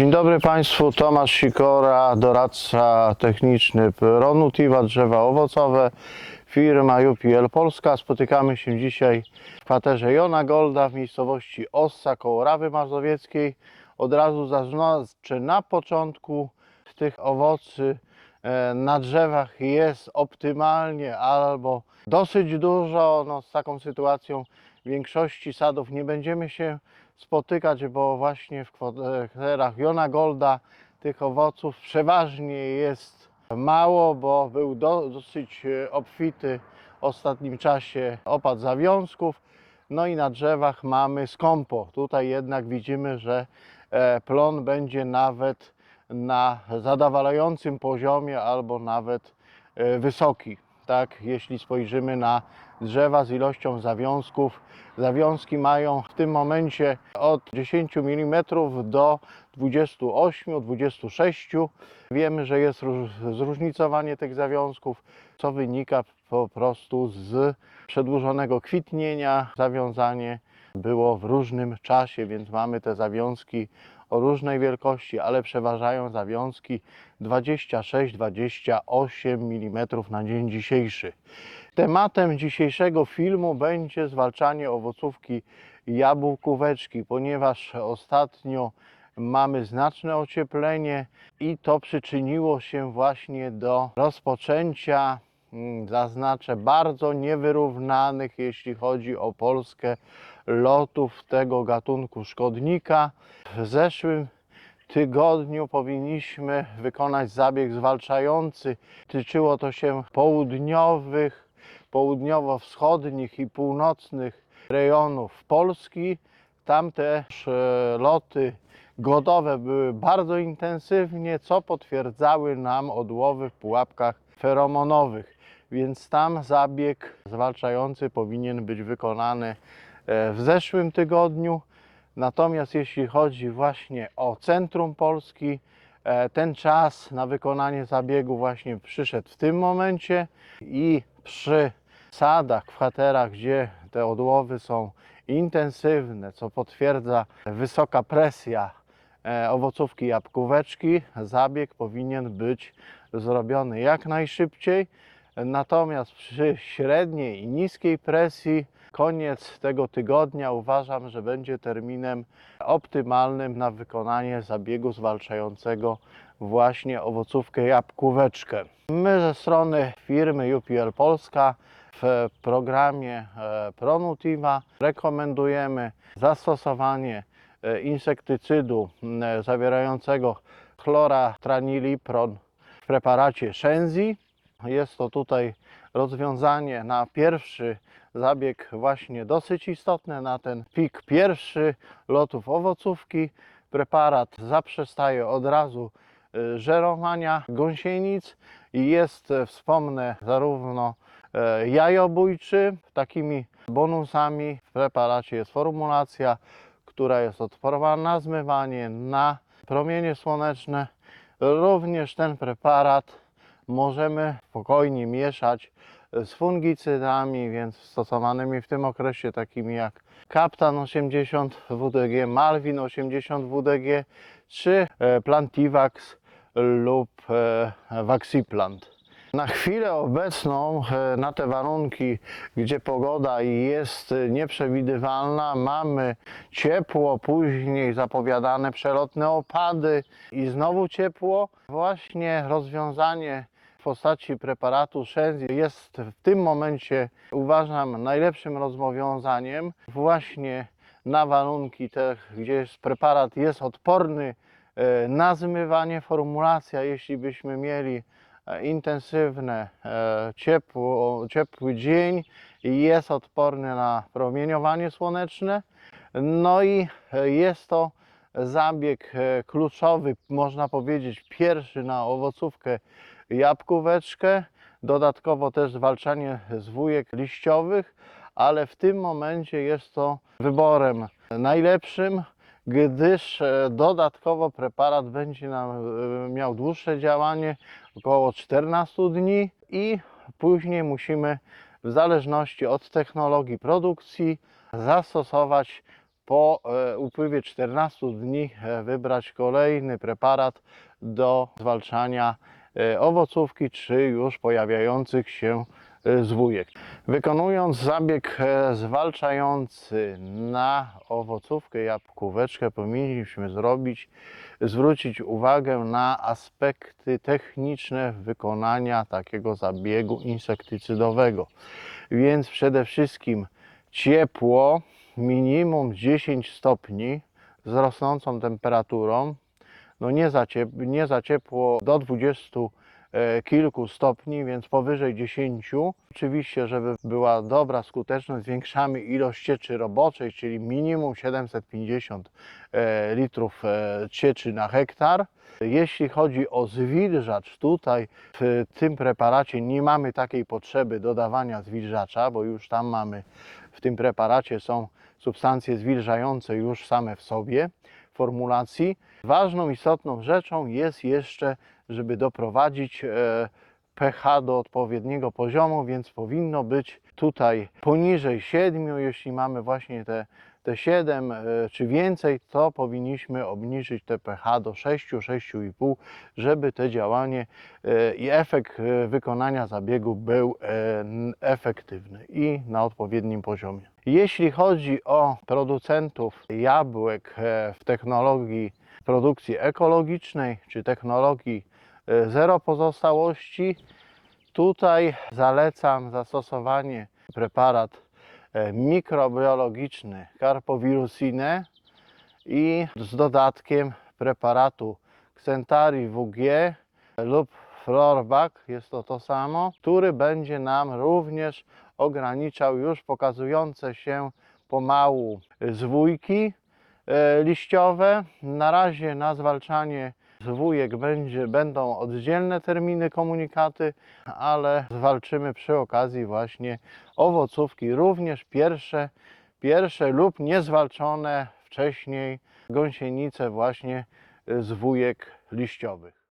Dzień dobry Państwu, Tomasz Sikora, doradca techniczny Ronutiva Drzewa Owocowe, firma UPL Polska. Spotykamy się dzisiaj w kwaterze Jona Golda w miejscowości Ossa koło Rawy Mazowieckiej. Od razu zaznaczę na początku tych owocy e, na drzewach jest optymalnie albo dosyć dużo. No, z taką sytuacją w większości sadów nie będziemy się spotykać, bo właśnie w kwaterach Jona Golda tych owoców przeważnie jest mało, bo był do, dosyć e, obfity w ostatnim czasie opad zawiązków. No i na drzewach mamy skąpo. Tutaj jednak widzimy, że e, plon będzie nawet na zadowalającym poziomie albo nawet e, wysoki. Tak, jeśli spojrzymy na drzewa z ilością zawiązków, zawiązki mają w tym momencie od 10 mm do 28-26. Wiemy, że jest róż- zróżnicowanie tych zawiązków, co wynika po prostu z przedłużonego kwitnienia. Zawiązanie było w różnym czasie, więc mamy te zawiązki o różnej wielkości, ale przeważają zawiązki 26-28 mm na dzień dzisiejszy. Tematem dzisiejszego filmu będzie zwalczanie owocówki jabłkóweczki, ponieważ ostatnio mamy znaczne ocieplenie i to przyczyniło się właśnie do rozpoczęcia, mm, zaznaczę, bardzo niewyrównanych, jeśli chodzi o Polskę, lotów tego gatunku szkodnika. W zeszłym tygodniu powinniśmy wykonać zabieg zwalczający. Tyczyło to się południowych, południowo-wschodnich i północnych rejonów Polski. Tam też e, loty godowe były bardzo intensywnie, co potwierdzały nam odłowy w pułapkach feromonowych. Więc tam zabieg zwalczający powinien być wykonany w zeszłym tygodniu. Natomiast jeśli chodzi właśnie o centrum Polski, e, ten czas na wykonanie zabiegu właśnie przyszedł w tym momencie i przy sadach, kwaterach, gdzie te odłowy są intensywne, co potwierdza wysoka presja e, owocówki jabłkóweczki, zabieg powinien być zrobiony jak najszybciej. Natomiast przy średniej i niskiej presji koniec tego tygodnia uważam, że będzie terminem optymalnym na wykonanie zabiegu zwalczającego właśnie owocówkę jabłkóweczkę. My ze strony firmy UPL Polska w programie e, Pronutiva rekomendujemy zastosowanie e, insektycydu m, zawierającego chloratranilipron w preparacie Shenzi. Jest to tutaj rozwiązanie na pierwszy zabieg właśnie dosyć istotne, na ten pik pierwszy lotów owocówki. Preparat zaprzestaje od razu y, żerowania gąsienic i jest, e, wspomnę, zarówno e, jajobójczy. Takimi bonusami w preparacie jest formulacja, która jest odporna na zmywanie, na promienie słoneczne. Również ten preparat możemy spokojnie mieszać z fungicydami, więc stosowanymi w tym okresie, takimi jak Captan 80 WDG, Malwin 80 WDG, czy e, Plantivax lub e, Vaxiplant. Na chwilę obecną, e, na te warunki, gdzie pogoda jest nieprzewidywalna, mamy ciepło, później zapowiadane przelotne opady i znowu ciepło. Właśnie rozwiązanie postaci preparatu Shenzi jest w tym momencie, uważam, najlepszym rozwiązaniem właśnie na warunki te, gdzie preparat jest odporny e, na zmywanie. Formulacja, jeśli byśmy mieli e, intensywne, e, ciepło, ciepły dzień i jest odporny na promieniowanie słoneczne. No i jest to zabieg kluczowy, można powiedzieć, pierwszy na owocówkę jabłkóweczkę. Dodatkowo też zwalczanie zwójek liściowych, ale w tym momencie jest to wyborem najlepszym, gdyż e, dodatkowo preparat będzie nam, e, miał dłuższe działanie, około 14 dni i później musimy w zależności od technologii produkcji zastosować po e, upływie 14 dni wybrać kolejny preparat do zwalczania owocówki czy już pojawiających się e, zwójek. Wykonując zabieg e, zwalczający na owocówkę jabłkóweczkę powinniśmy zrobić, zwrócić uwagę na aspekty techniczne wykonania takiego zabiegu insektycydowego. Więc przede wszystkim ciepło, minimum 10 stopni z rosnącą temperaturą, no nie za, ciep- nie za ciepło do 20 e, kilku stopni, więc powyżej 10. Oczywiście, żeby była dobra skuteczność, zwiększamy ilość cieczy roboczej, czyli minimum 750 e, litrów e, cieczy na hektar. Jeśli chodzi o zwilżacz, tutaj w tym preparacie nie mamy takiej potrzeby dodawania zwilżacza, bo już tam mamy w tym preparacie są substancje zwilżające już same w sobie formulacji. Ważną, istotną rzeczą jest jeszcze, żeby doprowadzić e, pH do odpowiedniego poziomu, więc powinno być tutaj poniżej 7. Jeśli mamy właśnie te, te 7 e, czy więcej, to powinniśmy obniżyć te pH do 6, 6,5, żeby to działanie e, i efekt e, wykonania zabiegu był efektywny i na odpowiednim poziomie. Jeśli chodzi o producentów jabłek w technologii produkcji ekologicznej czy technologii zero pozostałości, tutaj zalecam zastosowanie preparat e, mikrobiologiczny Carpovirusinę i z dodatkiem preparatu Xentari WG lub Florbach, jest to to samo, który będzie nam również ograniczał już pokazujące się pomału zwójki e, liściowe. Na razie na zwalczanie zwójek będzie, będą oddzielne terminy komunikaty, ale zwalczymy przy okazji właśnie owocówki, również pierwsze, pierwsze lub niezwalczone wcześniej gąsienice właśnie e, zwójek liściowych.